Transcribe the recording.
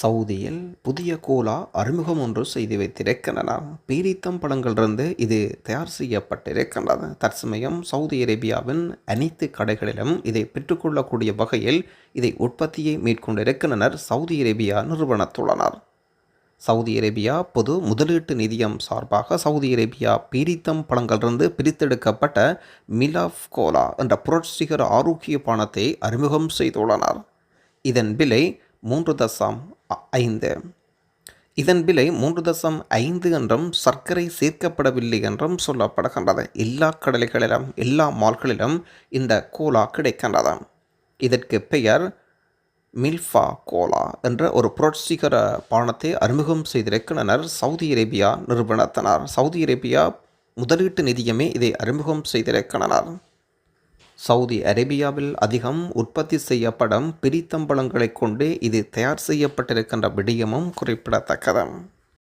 சவுதியில் புதிய கோலா அறிமுகம் ஒன்று செய்து வைத்திருக்கின்றனர் பீரித்தம் பழங்களிலிருந்து இது தயார் செய்யப்பட்டிருக்கின்றது. தற்சமயம் சவுதி அரேபியாவின் அனைத்து கடைகளிலும் இதை பெற்றுக்கொள்ளக்கூடிய வகையில் இதை உற்பத்தியை மேற்கொண்டிருக்கின்றனர் சவுதி அரேபியா நிறுவனத்துள்ளனர். சவுதி அரேபியா பொது முதலீட்டு நிதியம் சார்பாக சவுதி அரேபியா பீரித்தம் பழங்களிலிருந்து பிரித்தெடுக்கப்பட்ட மிலாஃப் கோலா என்ற புரட்சிகர ஆரோக்கிய பானத்தை அறிமுகம் செய்துள்ளனர். இதன் விலை மூன்று தசம் அ- ஐந்து. இதன் விலை மூன்று தசம் ஐந்து என்றும் சர்க்கரை சேர்க்கப்படவில்லை என்றும் சொல்லப்படுகின்றது. எல்லா கடலைகளிலும் எல்லா மால்களிலும் இந்த கோலா கிடைக்கின்றது. இதற்கு பெயர் மில்ஃபா கோலா என்ற ஒரு புரட்சிகர பானத்தை அறிமுகம் செய்திருக்கின்றனர். சவுதி அரேபியா நிறுவனத்தினர். சவுதி அரேபியா முதலீட்டு நிதியமே இதை அறிமுகம் செய்திருக்கின்றனர். சவுதி அரேபியாவில் அதிகம் உற்பத்தி செய்யப்படும் பிரித்தம்பழங்களைக் கொண்டு இது தயார் செய்யப்பட்டிருக்கின்ற விடயமும் குறிப்பிடத்தக்கது.